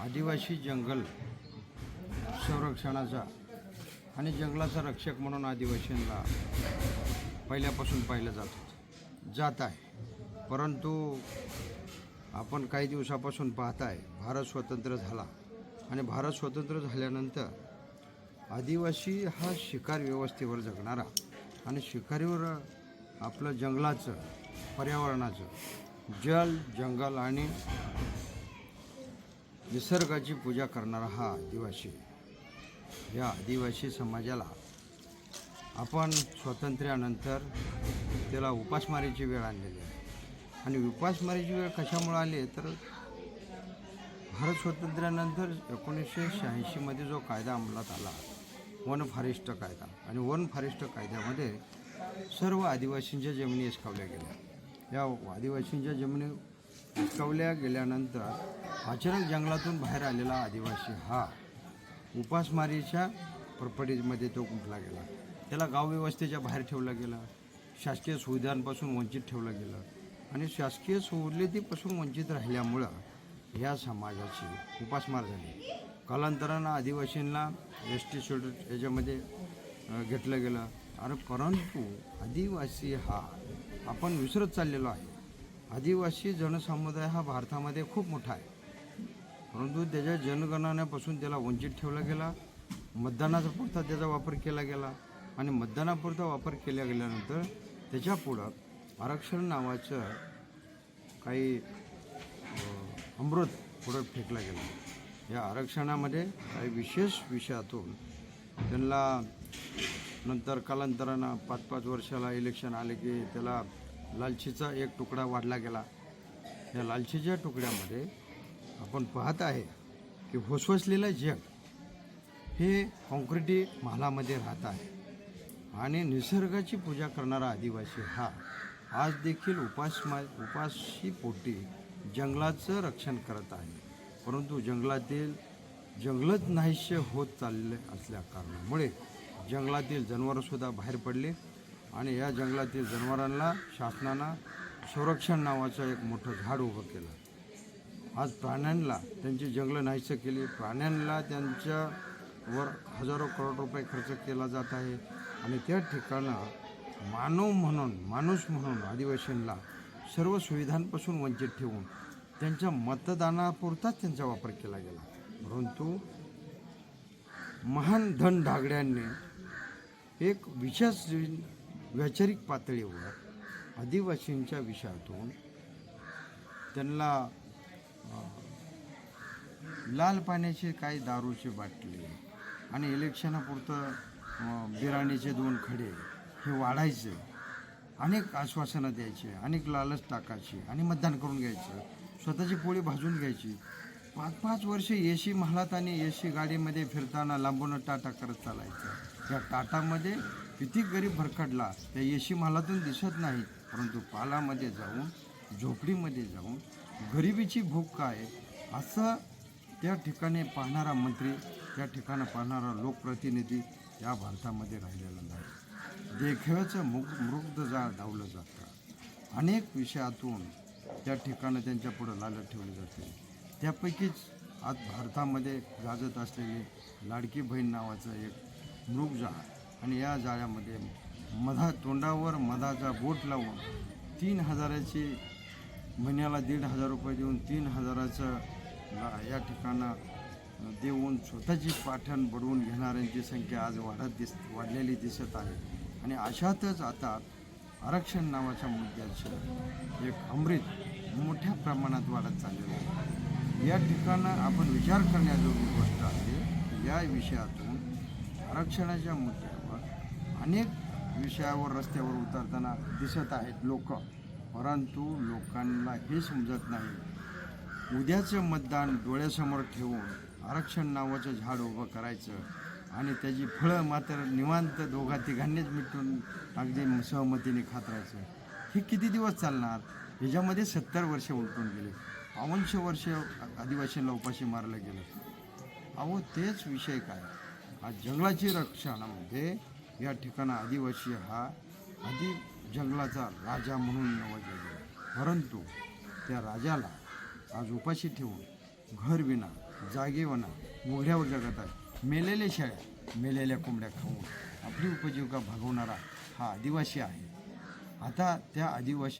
आदिवासी जंगल संरक्षणाचा आणि जंगलाचा रक्षक म्हणून आदिवासींना पहिल्यापासून पाहिलं जात होतं. जात आहे. परंतु आपण काही दिवसापासून पाहत आहे भारत स्वतंत्र झाला. आणि भारत स्वतंत्र झाल्यानंतर आदिवासी हा शिकार व्यवस्थेवर जगणारा आणि शिकारीवर आपलं जंगलाचं पर्यावरणाचं जल जंगल आणि निसर्गाची पूजा करणारा हा आदिवासी. या आदिवासी समाजाला आपण स्वातंत्र्यानंतर त्याला उपासमारीची वेळ आणलेली आहे. आणि उपासमारीची वेळ कशामुळे आली तर भारत स्वातंत्र्यानंतर एकोणीसशे शहाऐंशीमध्ये जो कायदा अंमलात आला वन फॉरेस्ट कायदा. आणि वन फॉरेस्ट कायद्यामध्ये सर्व आदिवासींच्या जमिनी हिसकावल्या गेल्या. या आदिवासींच्या जमिनी हिसकावल्या गेल्यानंतर अचानक जंगलातून बाहेर आलेला आदिवासी हा उपासमारीच्या प्रपटीमध्ये तो गुंतला गेला? त्याला गाव व्यवस्थेच्या बाहेर ठेवला गेला. शासकीय सुविधांपासून वंचित ठेवलं गेलं. आणि शासकीय सवलतीपासून वंचित राहिल्यामुळं ह्या समाजाची उपासमार झाली. कालांतरानं आदिवासींना एस टी शेड्यूल याच्यामध्ये घेतलं गेलं. आणि परंतु आदिवासी हा आपण विसरत चाललेलो आहे. आदिवासी जनसमुदाय हा भारतामध्ये खूप मोठा आहे. परंतु त्याच्या जनगणनेपासून त्याला वंचित ठेवला गेला मतदानाचा पुरता त्याचा वापर केला गेला आणि मतदानापुरता वापर केला गेल्यानंतर त्याच्या पुढं आरक्षण नावाचं काही अमृत पुढं फेकला गेला. या आरक्षणामध्ये काही विशेष विषयातून त्यांना नंतर कालांतरानं पाच पाच वर्षाला इलेक्शन आले की त्याला लालचीचा एक तुकडा वाढला गेला. या लालचीच्या तुकड्यामध्ये आपण पाहत आहे की भोसवसलेलं जग हे कॉन्क्रिटी महालामध्ये राहत आहे. आणि निसर्गाची पूजा करणारा आदिवासी हा आज देखील उपासमा उपाशी पोटी जंगलाचं रक्षण करत आहे. परंतु जंगलातील जंगलच नाहीसे होत चालले असल्या कारणामुळे जंगलातील जनावरंसुद्धा बाहेर पडले. आणि या जंगलातील जनावरांना शासनानं संरक्षण नावाचं एक मोठं झाड उभं केलं. आज प्राण्यांना त्यांची जंगलं नाहीसं केली. प्राण्यांना त्यांच्यावर हजारो करोड रुपये खर्च केला जात आहे. आणि त्या ठिकाणं मानव म्हणून माणूस म्हणून आदिवासींना सर्व सुविधांपासून वंचित ठेवून त्यांच्या मतदानापुरताच त्यांचा वापर केला गेला. परंतु महान धन ढागड्यांनी एक विशेष वैचारिक पातळीवर आदिवासींच्या विषयातून त्यांना लाल पाण्याची काही दारूचे बाटले आणि इलेक्शनापुरतं बिराणीचे दोन खडे हे वाढायचे अनेक आश्वासनं द्यायचे अनेक लालच टाकायची आणि मतदान करून घ्यायचं स्वतःची पोळी भाजून घ्यायची. पाच पाच वर्ष सी महालात आणि सी गाडीमध्ये फिरताना लांबून टाटा करत चालायचं. या टाटामध्ये किती गरीब भरकडला त्या येशी महालातून दिसत नाही. परंतु पालामध्ये जाऊन झोपडीमध्ये जाऊन गरिबीची भूक काय? असं त्या ठिकाणी पाहणारा मंत्री त्या ठिकाणी पाहणारा लोकप्रतिनिधी या भारतामध्ये राहिलेला नाही. देखाव्याचं मुग मृग्ध जा धावलं जातं. अनेक विषयातून त्या ठिकाणं त्यांच्या पुढं लालत ठेवली जाते. त्यापैकीच आज भारतामध्ये गाजत असलेली लाडकी बहीण नावाचं एक मृगजाळ आणि या जाळ्यामध्ये मधा तोंडावर मधाचा बोट लावून तीन हजाराची महिन्याला दीड हजार रुपये देऊन तीन हजाराचं या ठिकाणं देऊन स्वतःची पाठण बढवून घेणाऱ्यांची संख्या आज वाढत दिस वाढलेली दिसत आहे. आणि अशातच आता आरक्षण नावाच्या मुद्द्याचं एक अमृत मोठ्या प्रमाणात वाढत चाललेलं आहे. या ठिकाणं आपण विचार करण्याजोगी गोष्ट आहे या विषयातून आरक्षणाच्या मुद्द्या अनेक विषयावर रस्त्यावर उतरताना दिसत आहेत लोक. परंतु लोकांना हे समजत नाही. उद्याचं मतदान डोळ्यासमोर ठेवून आरक्षण नावाचं झाड उभं करायचं आणि त्याची फळं मात्र निवांत दोघा तिघांनीच मिटून अगदी सहमतीने खात राहायचं हे किती दिवस चालणार? ह्याच्यामध्ये सत्तर वर्ष उलटून गेले. पावनशे वर्ष आदिवासींना उपाशी मारलं गेलं. अहो तेच विषय काय? आज जंगलाची रक्षणामध्ये या ठिकाणं आदिवासी हा आधी जंगलाचा राजा म्हणून नवाजला गेला परंतु त्या राजाला आज उपाशी ठेवून घर विना जागेवना जगत आहे. मेलेल्या शेळ्या मेलेल्या कोंबड्या खाऊन आपली उपजीविका भागवणारा हा आदिवासी आहे. आता त्या आदिवासी